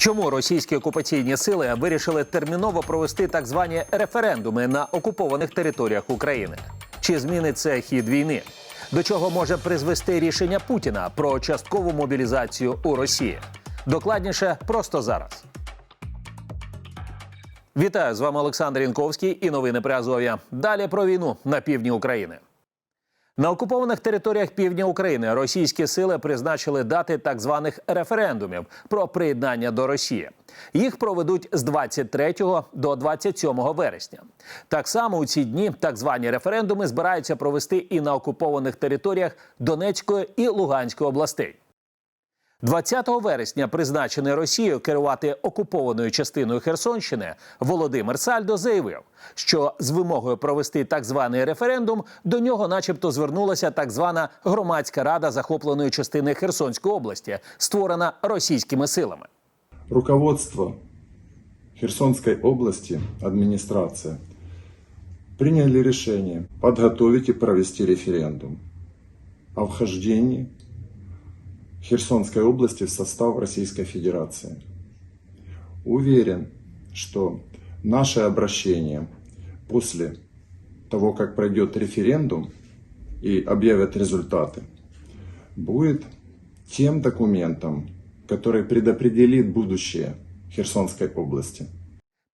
Чому російські окупаційні сили вирішили терміново провести так звані референдуми на окупованих територіях України? Чи змінить це хід війни? До чого може призвести рішення Путіна про часткову мобілізацію у Росії? Докладніше просто зараз. Вітаю з вами Олександр Янковський і новини при Азов'я. Далі про війну на півдні України. На окупованих територіях півдня України російські сили призначили дати так званих референдумів про приєднання до Росії. Їх проведуть з 23 до 27 вересня. Так само у ці дні так звані референдуми збираються провести і на окупованих територіях Донецької і Луганської областей. 20 вересня призначений Росією керувати окупованою частиною Херсонщини Володимир Сальдо заявив, що з вимогою провести так званий референдум до нього, начебто, звернулася так звана громадська рада захопленої частини Херсонської області, створена російськими силами. Руководство Херсонской области, администрация, приняли решение подготовить и провести референдум о вхождении Херсонской области в состав Российской Федерации. Уверен, что наше обращение после того, как пройдет референдум и объявят результаты, будет тем документом, который предопределит будущее Херсонской области.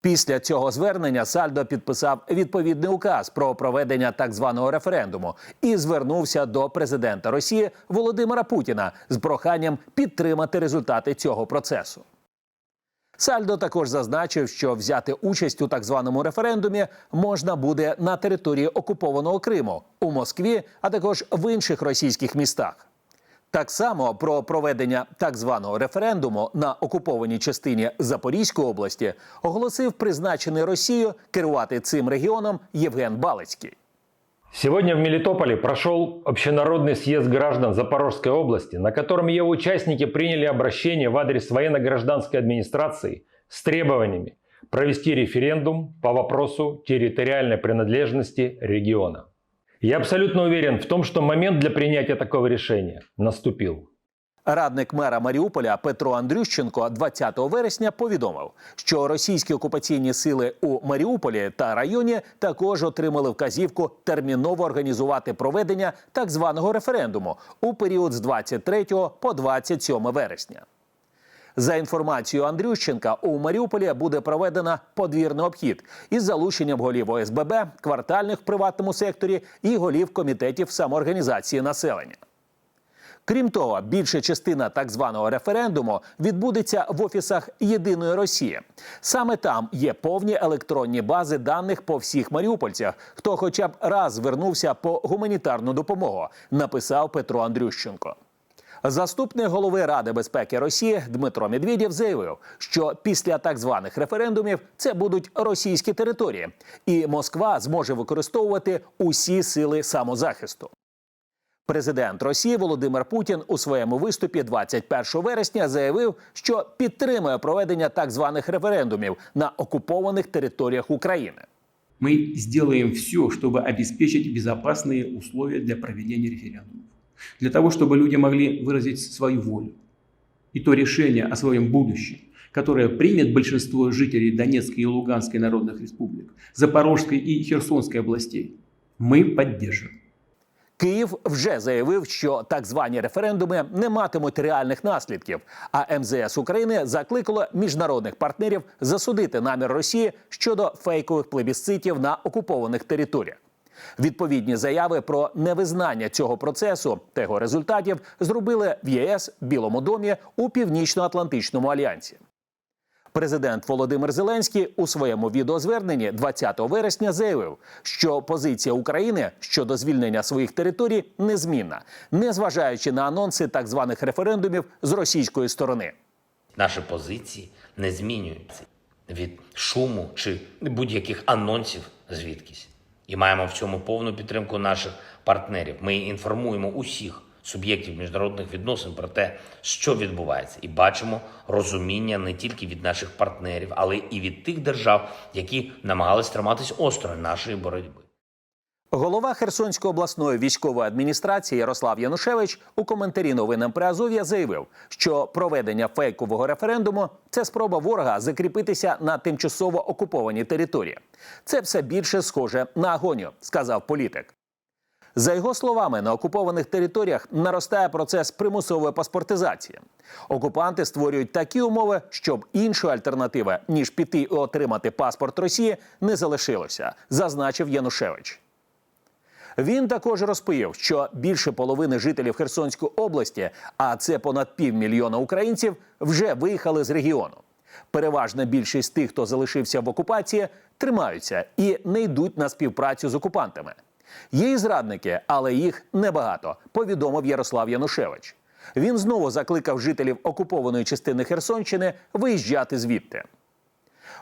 Після цього звернення Сальдо підписав відповідний указ про проведення так званого референдуму і звернувся до президента Росії Володимира Путіна з проханням підтримати результати цього процесу. Сальдо також зазначив, що взяти участь у так званому референдумі можна буде на території окупованого Криму у Москві, а також в інших російських містах. Так само про проведення так званого референдуму на окупованій частині Запорізької області оголосив призначений Росією керувати цим регіоном Євген Балицький. Сегодня в Мелитополе прошел общенародный съезд граждан Запорожской области, на котором ее участники приняли обращение в адрес военно-гражданской администрации с требованиями провести референдум по вопросу территориальной принадлежности региона. Я абсолютно уверен в том, что момент для принятия такого решения наступил. Радник мера Маріуполя Петро Андрющенко 20 вересня повідомив, що російські окупаційні сили у Маріуполі та районі також отримали вказівку терміново організувати проведення так званого референдуму у період з 23 по 27 вересня. За інформацією Андрющенка, у Маріуполі буде проведено подвірний обхід із залученням голів ОСББ, квартальних в приватному секторі і голів комітетів самоорганізації населення. Крім того, більша частина так званого референдуму відбудеться в офісах Єдиної Росії. Саме там є повні електронні бази даних по всіх маріупольцях, хто хоча б раз звернувся по гуманітарну допомогу, написав Петро Андрющенко. Заступник голови Ради безпеки Росії Дмитро Медведєв заявив, що після так званих референдумів це будуть російські території, і Москва зможе використовувати усі сили самозахисту. Президент Росії Володимир Путін у своєму виступі 21 вересня заявив, що підтримує проведення так званих референдумів на окупованих територіях України. Мы сделаем все, чтобы обеспечить безопасные условия для проведения референдумов. Для того, чтобы люди могли выразить свою волю. И то решение о своем будущем, которое примет большинство жителей Донецкой и Луганской народных республик, Запорожской и Херсонской областей, мы поддержим. Київ вже заявив, що так звані референдуми не матимуть реальних наслідків. А МЗС України закликало міжнародних партнерів засудити намір Росії щодо фейкових плебісцитів на окупованих територіях. Відповідні заяви про невизнання цього процесу та його результатів зробили в ЄС, Білому домі у Північно-Атлантичному альянсі. Президент Володимир Зеленський у своєму відеозверненні 20 вересня заявив, що позиція України щодо звільнення своїх територій незмінна, незважаючи на анонси так званих референдумів з російської сторони. Наші позиції не змінюються від шуму чи будь-яких анонсів звідкись. І маємо в цьому повну підтримку наших партнерів. Ми інформуємо усіх суб'єктів міжнародних відносин про те, що відбувається, і бачимо розуміння не тільки від наших партнерів, але і від тих держав, які намагались триматись осторонь нашої боротьби. Голова Херсонської обласної військової адміністрації Ярослав Янушевич у коментарі новинам Приазов'я заявив, що проведення фейкового референдуму це спроба ворога закріпитися на тимчасово окупованій території. Це все більше схоже на агонію, сказав політик. За його словами, на окупованих територіях наростає процес примусової паспортизації. Окупанти створюють такі умови, щоб іншої альтернативи ніж піти і отримати паспорт Росії не залишилося, зазначив Янушевич. Він також розповів, що більше половини жителів Херсонської області, а це понад півмільйона українців, вже виїхали з регіону. Переважна більшість тих, хто залишився в окупації, тримаються і не йдуть на співпрацю з окупантами. Є і зрадники, але їх небагато, повідомив Ярослав Янушевич. Він знову закликав жителів окупованої частини Херсонщини виїжджати звідти.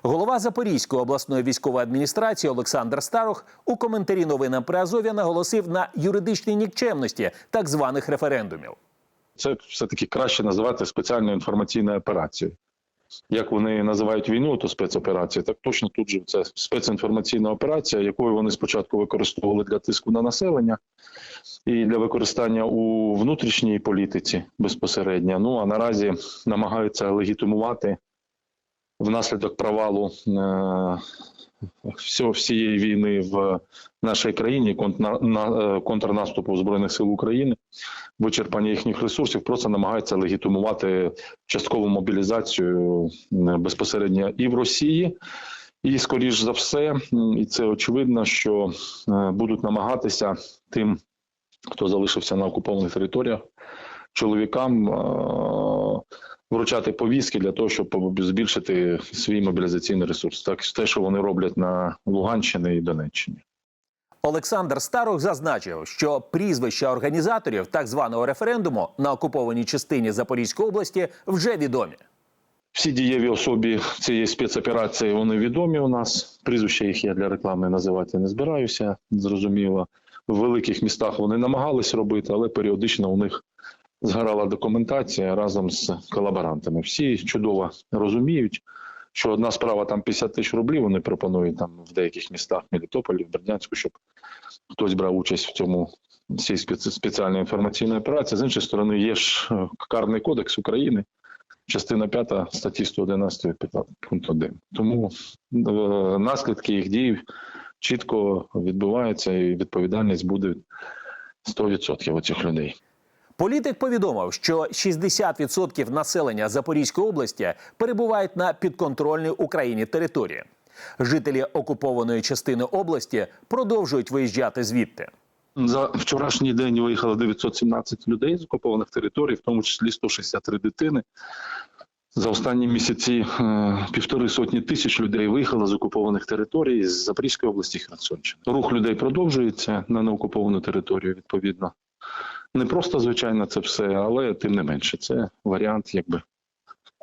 Голова Запорізької обласної військової адміністрації Олександр Старух у коментарі новинам Приазов'я наголосив на юридичній нікчемності так званих референдумів. Це все-таки краще називати спеціальною інформаційною операцією. Як вони називають війну, то спецоперація, так точно тут же це спецінформаційна операція, якою вони спочатку використовували для тиску на населення і для використання у внутрішній політиці безпосередньо. Ну а наразі намагаються легітимувати внаслідок провалу е, всієї війни в нашій країні, е, контрнаступу Збройних сил України вичерпання їхніх ресурсів, просто намагаються легітимувати часткову мобілізацію е, безпосередньо і в Росії. І, скоріш за все, і це очевидно, що будуть намагатися тим, хто залишився на окупованих територіях, чоловікам е, вручати повістки для того, щоб збільшити свій мобілізаційний ресурс. Так те, що вони роблять на Луганщині і Донеччині. Олександр Старух зазначив, що прізвища організаторів так званого референдуму на окупованій частині Запорізької області вже відомі. Всі дієві особі цієї спецоперації вони відомі у нас. Прізвища їх я для реклами називати не збираюся. Зрозуміло, в великих містах вони намагались робити, але періодично у них згорала документація разом з колаборантами. Всі чудово розуміють, що одна справа там 50 тисяч рублів. Вони пропонують там в деяких містах Мелітополі, в Бердянську, щоб хтось брав участь в цьому цій спеці- спеціальній інформаційній операції. З іншої сторони, є ж е, карний кодекс України. Частина 5 статті 111 пункт 1. Тому е, наслідки їх дій чітко відбуваються, і відповідальність буде 100% у цих людей. Політик повідомив, що 60% населення Запорізької області перебувають на підконтрольній Україні території. Жителі окупованої частини області продовжують виїжджати звідти. За вчорашній день виїхало 917 людей з окупованих територій, в тому числі 163 дитини. За останні місяці е, півтори сотні тисяч людей виїхало з окупованих територій з Запорізької області Херсонщини. Рух людей продовжується на неокуповану територію. Відповідно, не просто звичайно це все, але тим не менше, це варіант, якби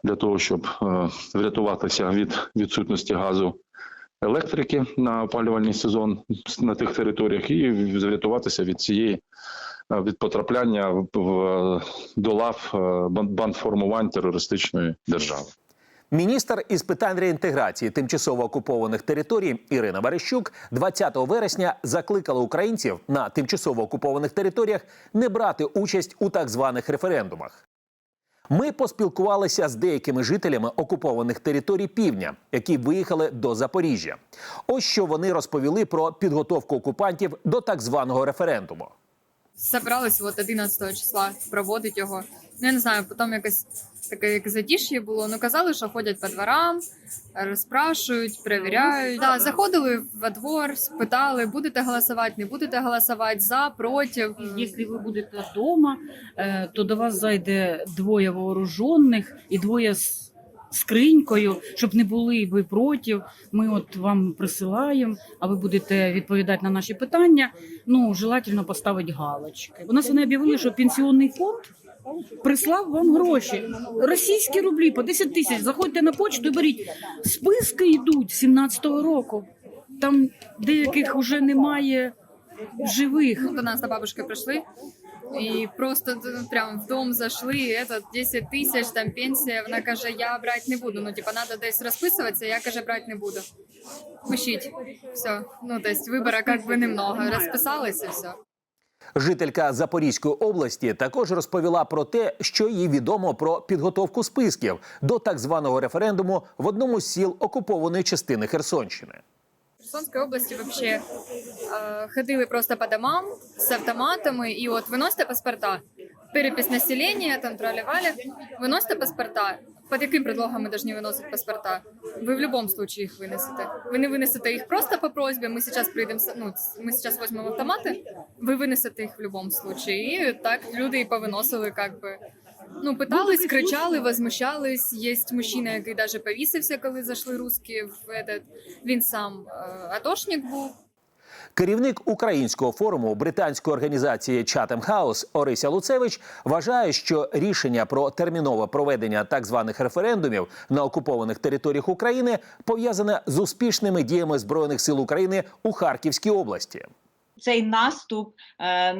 для того, щоб е, врятуватися від відсутності газу електрики на опалювальний сезон на тих територіях і врятуватися від цієї е, від потрапляння в, до лав е, бандформувань терористичної держави. Міністр із питань реінтеграції тимчасово окупованих територій Ірина Верещук 20 вересня закликала українців на тимчасово окупованих територіях не брати участь у так званих референдумах. Ми поспілкувалися з деякими жителями окупованих територій півдня, які виїхали до Запоріжжя. Ось що вони розповіли про підготовку окупантів до так званого референдуму. Собрались от 11 числа проводить його. Ну, я не знаю, потім якось таке як затиш'я було. Ну казали, що ходять по дворам, розпрашують, перевіряють. Да, заходили во двор, спитали, будете голосувати, не будете голосувати, за, проти. Якщо ви будете вдома, е, то до вас зайде двоє вооружених і двоє з скринькою, щоб не були ви проти. Ми от вам присилаємо, а ви будете відповідати на наші питання. Ну, желательно поставити галочки. У нас вони об'явили, що пенсіонний фонд. Прислав вам гроші, російські рублі по 10 тисяч. Заходьте на почту і беріть. Списки йдуть 17-го року. Там деяких вже немає живих. Ну, до нас до бабушки прийшли. І просто прям в дом зайшли, этот 10 тисяч, там пенсія. Вона каже, я брати не буду. Ну, типа, треба десь розписуватися, я каже, брати не буду. Пишіть. Все. Ну, тобто вибора як би немного. Розписалися, все. Жителька Запорізької області також розповіла про те, що їй відомо про підготовку списків до так званого референдуму в одному з сіл окупованої частини Херсонщини. В Херсонській області вообще е, ходили просто по домам з автоматами і от виносите паспорта. Перепис населення, там тролювали, виносите паспорта. Під яким предлогом ми повинні виносити паспорта? Ви в будь-якому випадку їх винесете. Ви не винесете їх просто по просьбі. Ми зараз прийдемо, с- ну, ми зараз візьмемо автомати, ви винесете їх в будь-якому випадку. І так люди і повиносили, як би. Ну, питались, кричали, возмущались. Є мужчина, який навіть повісився, коли зайшли русські в этот. Він сам е, атошник був. Керівник українського форуму британської організації Chatham House Орися Луцевич вважає, що рішення про термінове проведення так званих референдумів на окупованих територіях України пов'язане з успішними діями збройних сил України у Харківській області. Цей наступ е,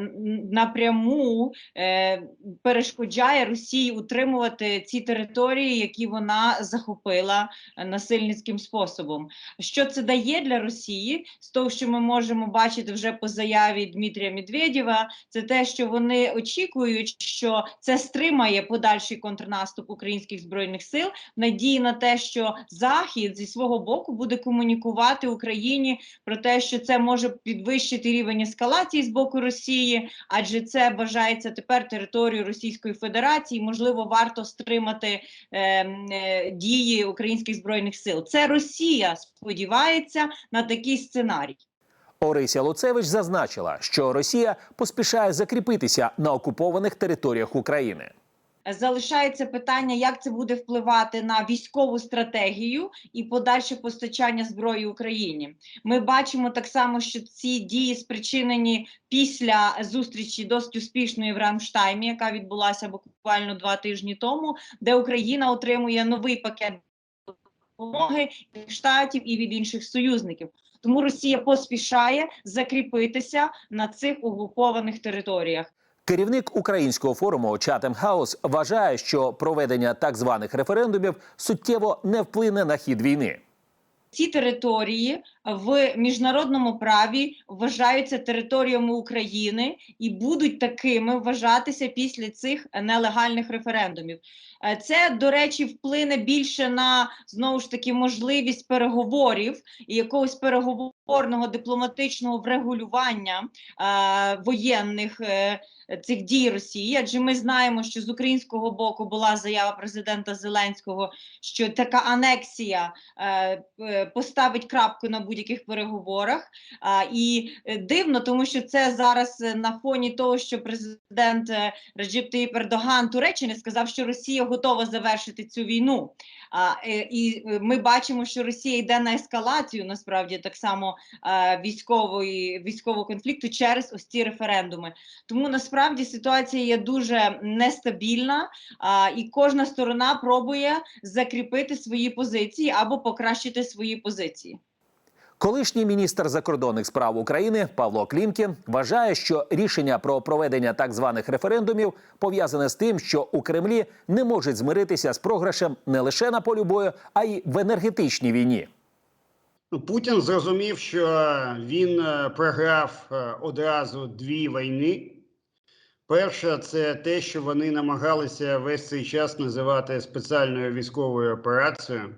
напряму е, перешкоджає Росії утримувати ці території, які вона захопила е, насильницьким способом. Що це дає для Росії? З того, що ми можемо бачити вже по заяві Дмитрія Медведєва, це те, що вони очікують, що це стримає подальший контрнаступ українських збройних сил, надії на те, що Захід зі свого боку буде комунікувати Україні про те, що це може підвищити рівень ескалації з боку Росії, адже це вважається тепер територією Російської Федерації. Можливо, варто стримати е, е, дії українських збройних сил. Це Росія сподівається на такий сценарій. Орися Луцевич зазначила, що Росія поспішає закріпитися на окупованих територіях України. Залишається питання, як це буде впливати на військову стратегію і подальше постачання зброї Україні. Ми бачимо так само, що ці дії спричинені після зустрічі досить успішної в Рамштаймі, яка відбулася буквально два тижні тому, де Україна отримує новий пакет допомоги від штатів і від інших союзників. Тому Росія поспішає закріпитися на цих окупованих територіях. Керівник українського форуму Chatham House вважає, що проведення так званих референдумів суттєво не вплине на хід війни. Ці території в міжнародному праві вважаються територіями України і будуть такими вважатися після цих нелегальних референдумів. Е, Це, до речі, вплине більше на знову ж таки можливість переговорів і якогось переговорного дипломатичного врегулювання е, воєнних е, цих дій Росії. Адже ми знаємо, що з українського боку була заява президента Зеленського, що така анексія е, е, поставить крапку на будь-яких переговорах. І е, дивно, тому що це зараз е, на фоні того, що президент е, Реджеп Таїп Ердоган Туреччини сказав, що Росія готова завершити цю війну. І ми бачимо, що Росія йде на ескалацію насправді так само військової військового конфлікту через ось ці референдуми. Тому насправді ситуація є дуже нестабільна, і кожна сторона пробує закріпити свої позиції або покращити свої позиції. Колишній міністр закордонних справ України Павло Клімкін вважає, що рішення про проведення так званих референдумів пов'язане з тим, що у Кремлі не можуть змиритися з програшем не лише на полі бою, а й в енергетичній війні. Путін зрозумів, що він е, програв е, одразу дві війни. Перша це те, що вони намагалися весь цей час називати спеціальною військовою операцією.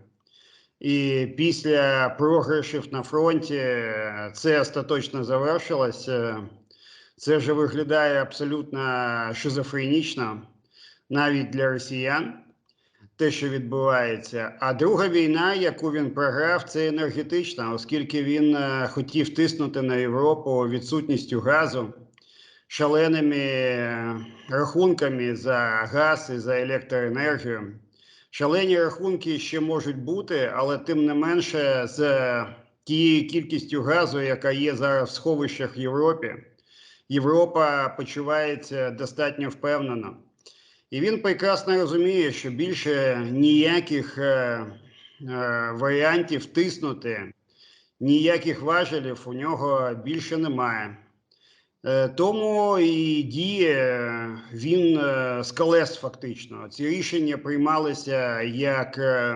І після програшів на фронті е, це остаточно завершилося. Це вже виглядає абсолютно шизофренічно навіть для росіян те, що відбувається. А друга війна, яку він програв, це енергетична, оскільки він е, хотів тиснути на Європу відсутністю газу, шаленими е, рахунками за газ і за електроенергію. Шалені рахунки ще можуть бути, але тим не менше, з тією кількістю газу, яка є зараз в сховищах в Європі, Європа почувається достатньо впевнено. І він прекрасно розуміє, що більше ніяких е, е, варіантів тиснути, ніяких важелів у нього більше немає. Е, Тому і діє він е, з колес фактично. Ці рішення приймалися як е,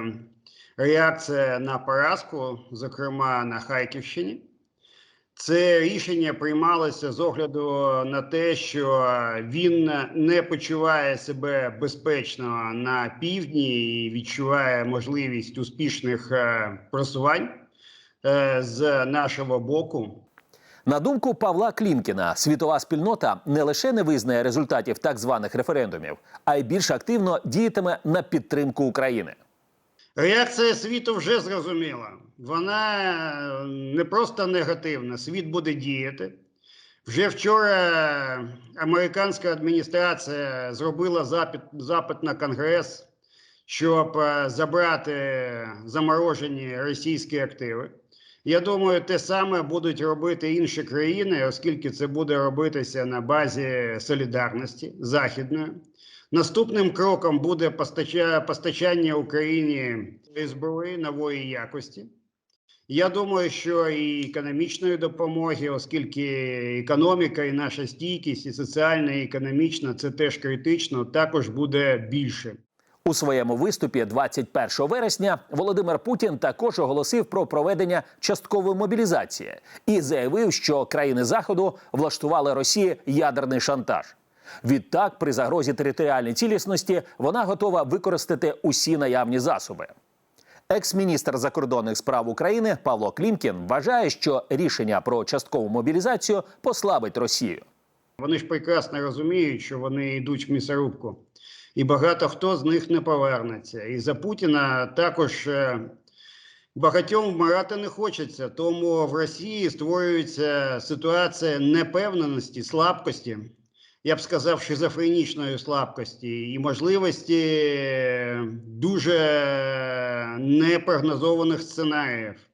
реакція на поразку, зокрема на Харківщині. Це рішення приймалося з огляду на те, що він не почуває себе безпечно на півдні і відчуває можливість успішних просувань з нашого боку. На думку Павла Клімкіна, світова спільнота не лише не визнає результатів так званих референдумів, а й більш активно діятиме на підтримку України. Реакція світу вже зрозуміла. Вона е, не просто негативна. Світ буде діяти. Вже вчора американська адміністрація зробила запит, запит на Конгрес, щоб е, забрати заморожені російські активи. Я думаю, те саме будуть робити інші країни, оскільки це буде робитися на базі солідарності західної. Наступним кроком буде постача- постачання Україні зброї нової якості. Я думаю, що і економічної допомоги, оскільки економіка і наша стійкість, і соціальна, і економічна це теж критично, також буде більше. У своєму виступі 21 вересня Володимир Путін також оголосив про проведення часткової мобілізації і заявив, що країни Заходу влаштували Росії ядерний шантаж. Відтак, при загрозі територіальній цілісності, вона готова використати усі наявні засоби. Екс-міністр закордонних справ України Павло Клімкін вважає, що рішення про часткову мобілізацію послабить Росію. Вони ж прекрасно розуміють, що вони йдуть в місорубку, і багато хто з них не повернеться. І за Путіна також е, багатьом вмирати не хочеться. Тому в Росії створюється ситуація непевненості, слабкості. Я б сказав, шизофренічної слабкості і можливості е, дуже непрогнозованих сценаріїв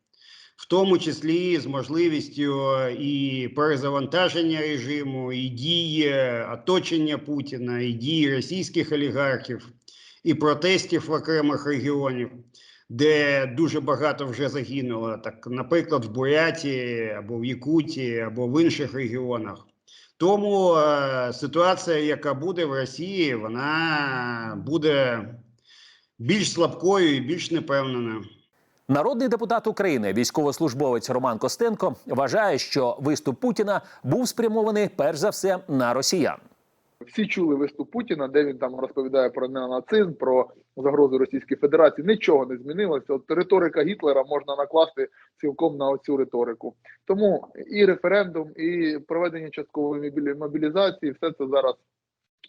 в тому числі з можливістю і перезавантаження режиму, і дії оточення Путіна, і дії російських олігархів, і протестів в окремих регіонів, де дуже багато вже загинуло, так, наприклад, в Бурятії або в Якутії, або в інших регіонах. Тому е, ситуація, яка буде в Росії, вона буде більш слабкою і більш непевненою. Народний депутат України, військовослужбовець Роман Костенко, вважає, що виступ Путіна був спрямований перш за все на росіян. Всі чули виступ Путіна, де він там розповідає про неонацизм, про загрозу Російської Федерації. Нічого не змінилося. От риторика Гітлера можна накласти цілком на оцю риторику. Тому і референдум, і проведення часткової мобілізації, все це зараз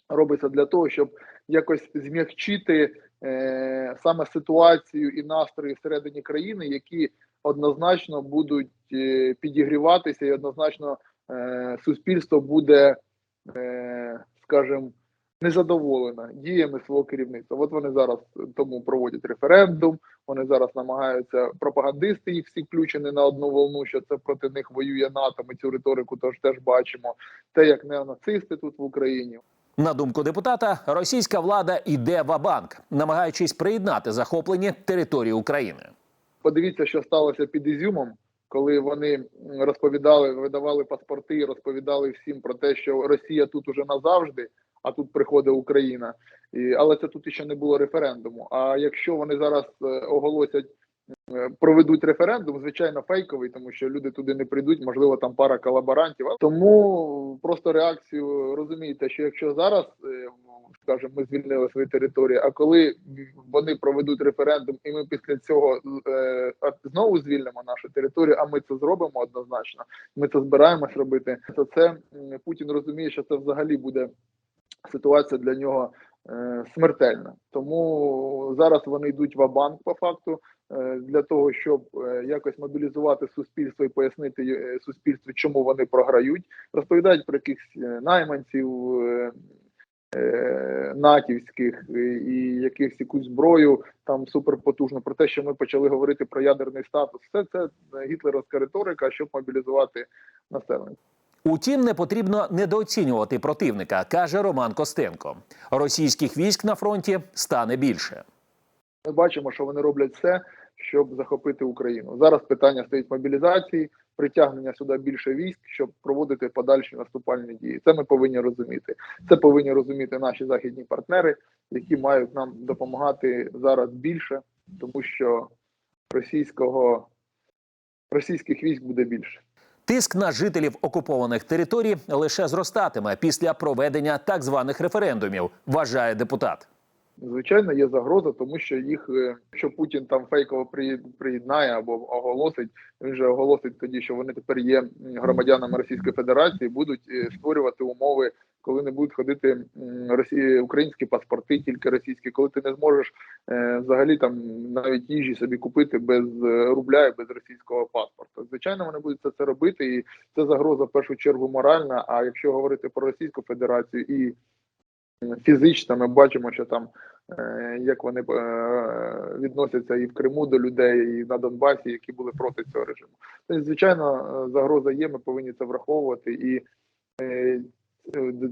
робиться для того, щоб якось зм'якчити е, саме ситуацію і настрої всередині країни, які однозначно будуть е, підігріватися, і однозначно е, суспільство буде, е, скажімо, незадоволена діями свого керівництва. От вони зараз тому проводять референдум. Вони зараз намагаються пропагандисти їх всі включені на одну волну, що це проти них воює НАТО. Ми цю риторику тож теж бачимо. Те, як неонацисти тут в Україні. На думку депутата, російська влада йде ва-банк, намагаючись приєднати захоплені території України. Подивіться, що сталося під Ізюмом, коли вони розповідали, видавали паспорти, розповідали всім про те, що Росія тут уже назавжди, а тут приходить Україна. І, але це тут ще не було референдуму. А якщо вони зараз е, оголосять, проведуть референдум, звичайно, фейковий, тому що люди туди не прийдуть, можливо, там пара колаборантів. Тому просто реакцію розумієте, що якщо зараз. е, скажімо, ми звільнили свої території. А коли вони проведуть референдум, і ми після цього е, знову звільнимо нашу територію, а ми це зробимо однозначно. Ми це збираємось робити. То це Путін розуміє, що це взагалі буде ситуація для нього е, смертельна. Тому зараз вони йдуть в банк по факту. Е, Для того щоб е, якось мобілізувати суспільство і пояснити е, суспільству, чому вони програють, розповідають про якихось найманців, натівських і, якихось якусь зброю там суперпотужну, про те, що ми почали говорити про ядерний статус. Все це гітлерівська риторика, щоб мобілізувати населення. Утім, не потрібно недооцінювати противника, каже Роман Костенко. Російських військ на фронті стане більше. Ми бачимо, що вони роблять все, щоб захопити Україну. Зараз питання стоїть мобілізації. притягнення сюди більше військ, щоб проводити подальші наступальні дії. Це ми повинні розуміти. Це повинні розуміти наші західні партнери, які мають нам допомагати зараз більше, тому що російського російських військ буде більше. Тиск на жителів окупованих територій лише зростатиме після проведення так званих референдумів, вважає депутат. Звичайно, є загроза, тому що їх, е, якщо Путін там фейково приєднає або оголосить, він же оголосить тоді, що вони тепер є громадянами Російської Федерації, будуть е, створювати умови, коли не будуть ходити росі... українські паспорти, тільки російські, коли ти не зможеш е, взагалі там навіть їжі собі купити без рубля і без російського паспорта. Звичайно, вони будуть це, це робити, і це загроза в першу чергу моральна. А якщо говорити про Російську Федерацію і фізично, ми бачимо, що там е, як вони е, відносяться і в Криму до людей, і на Донбасі, які були проти цього режиму. Тобто, звичайно, е, загроза є. Ми повинні це враховувати, і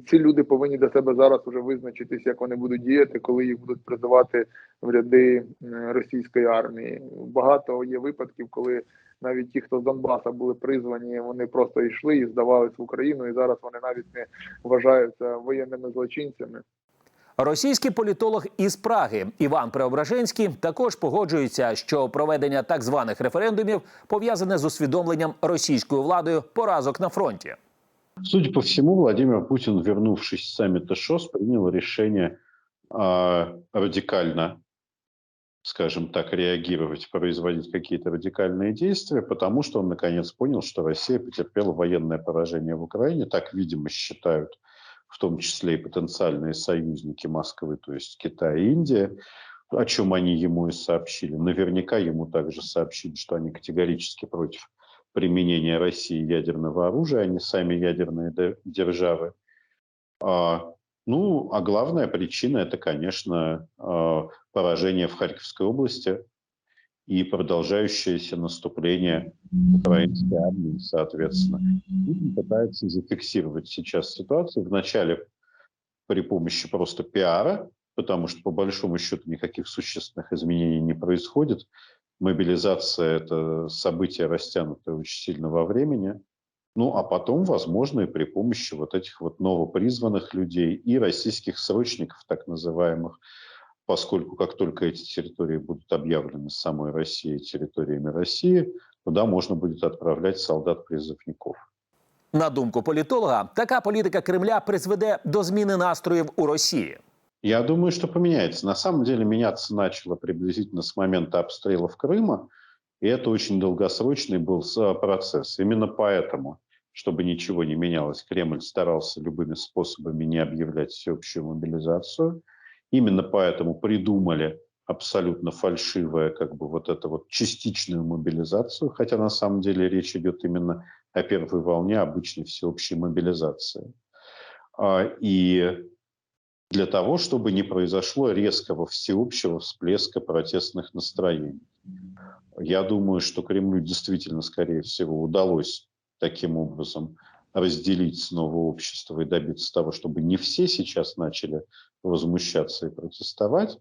ці люди повинні для себе зараз вже визначитись, як вони будуть діяти, коли їх будуть призивати в ряди е, російської армії. Багато є випадків, коли навіть ті, хто з Донбаса були призвані, вони просто йшли і здавались в Україну, і зараз вони навіть не вважаються воєнними злочинцями. Російський політолог із Праги Іван Преображенський також погоджується, що проведення так званих референдумів пов'язане з усвідомленням російською владою поразок на фронті. Судя по всему, Владимир Путин, вернувшись с саммита ШОС, принял решение а, радикально, скажем так, реагировать, производить какие-то радикальные действия, потому что он наконец понял, что Россия потерпела военное поражение в Украине, так, видимо, считают в том числе и потенциальные союзники Москвы, то есть Китай и Индия, о чем они ему и сообщили. Наверняка ему также сообщили, что они категорически против применения России ядерного оружия, они сами ядерные де- державы. А, ну, а главная причина это, конечно, а, поражение в Харьковской области и продолжающееся наступление украинской армии, соответственно. Путин пытается зафиксировать сейчас ситуацию вначале при помощи просто пиара, потому что по большому счету никаких существенных изменений не происходит Мобилизация – это событие, растянутое очень сильно во времени. Ну, а потом, возможно, и при помощи вот этих вот новопризванных людей и российских срочников, так называемых, поскольку как только эти территории будут объявлены самой Россией территориями России, туда можно будет отправлять солдат-призывников. На думку політолога, така політика Кремля призведе до зміни настроїв у Росії. Я думаю, что поменяется. На самом деле меняться начало приблизительно с момента обстрелов Крыма, и это очень долгосрочный был с- процесс. Именно поэтому, чтобы ничего не менялось, Кремль старался любыми способами не объявлять всеобщую мобилизацию. Именно поэтому придумали абсолютно фальшивое, как бы вот это вот частичную мобилизацию, хотя на самом деле речь идет именно о первой волне обычной всеобщей мобилизации. А, И для того, чтобы не произошло резкого всеобщего всплеска протестных настроений. Я думаю, что Кремлю действительно, скорее всего, удалось таким образом разделить снова общество и добиться того, чтобы не все сейчас начали возмущаться и протестовать,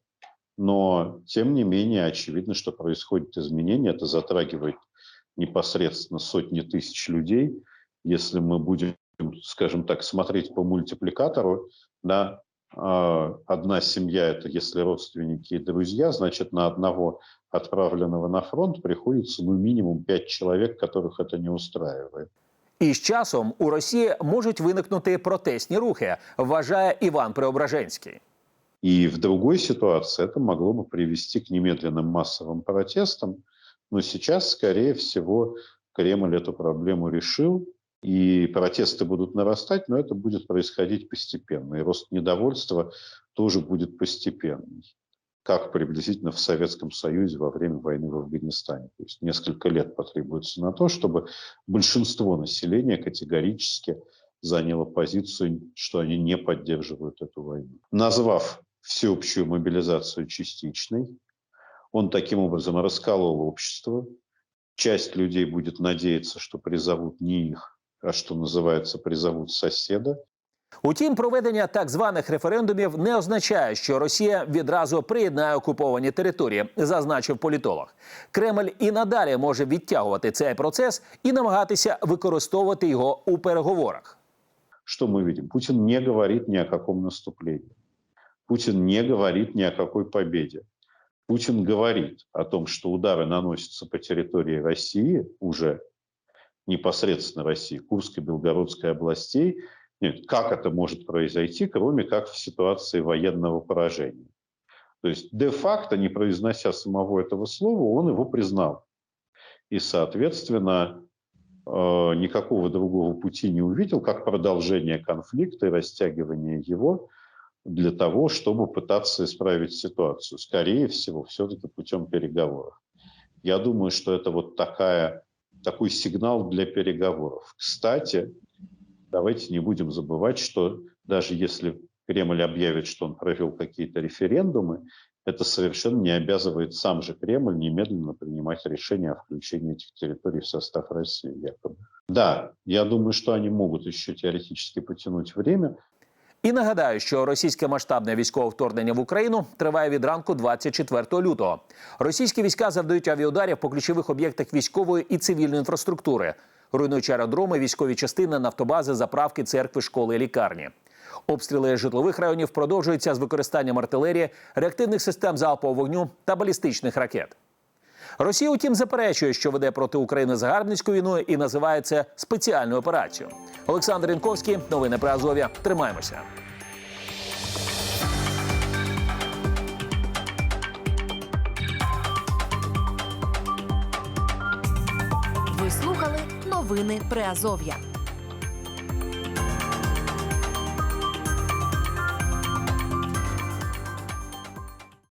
но, тем не менее, очевидно, что происходит изменение, это затрагивает непосредственно сотни тысяч людей. Если мы будем, скажем так, смотреть по мультипликатору, да, а, одна семья – это если родственники и друзья, значит, на одного отправленного на фронт приходится ну минимум пять человек, которых это не устраивает. І з часом у Росії можуть виникнути протестні рухи, вважає Іван Преображенський. И в другой ситуации это могло бы привести к немедленным массовым протестам. Но сейчас, скорее всего, Кремль эту проблему решил, и протесты будут нарастать, но это будет происходить постепенно. И рост недовольства тоже будет постепенный, как приблизительно в Советском Союзе во время войны в Афганистане. То есть несколько лет потребуется на то, чтобы большинство населения категорически заняло позицию, что они не поддерживают эту войну. Назвав всеобщую мобилизацию частичной, он таким образом расколол общество. Часть людей будет надеяться, что призовут не их, что называется, призовут соседа. Утім, проведення так званих референдумів не означає, що Росія відразу приєднає окуповані території, зазначив політолог. Кремль і надалі може відтягувати цей процес і намагатися використовувати його у переговорах. Что мы видим? Путин не говорит ни о каком наступлении. Путин не говорит ни о какой победе. Путин говорит о том, что удары наносятся по территории России, уже Непосредственно России, Курской, Белгородской областей. Нет, как это может произойти, кроме как в ситуации военного поражения? То есть де-факто, не произнося самого этого слова, он его признал. И, соответственно, э, никакого другого пути не увидел, как продолжение конфликта и растягивание его для того, чтобы пытаться исправить ситуацию. Скорее всего, все-таки путем переговоров. Я думаю, что это вот такая, такой сигнал для переговоров. Кстати, давайте не будем забывать, что даже если Кремль объявит, что он провел какие-то референдумы, это совершенно не обязывает сам же Кремль немедленно принимать решение о включении этих территорий в состав России. Якобы. Да, я думаю, что они могут еще теоретически потянуть время, І нагадаю, що російське масштабне військове вторгнення в Україну триває від ранку 24 лютого. Російські війська завдають авіаударів по ключових об'єктах військової і цивільної інфраструктури, руйнуючи аеродроми, військові частини, нафтобази, заправки, церкви, школи лікарні. Обстріли житлових районів продовжуються з використанням артилерії, реактивних систем залпового вогню та балістичних ракет. Росія, утім, заперечує, що веде проти України загарбницьку війну і називає це спеціальною операцією. Олександр Інковський, новини про Азов'я. Тримаємося. Ви слухали новини Приазов'я.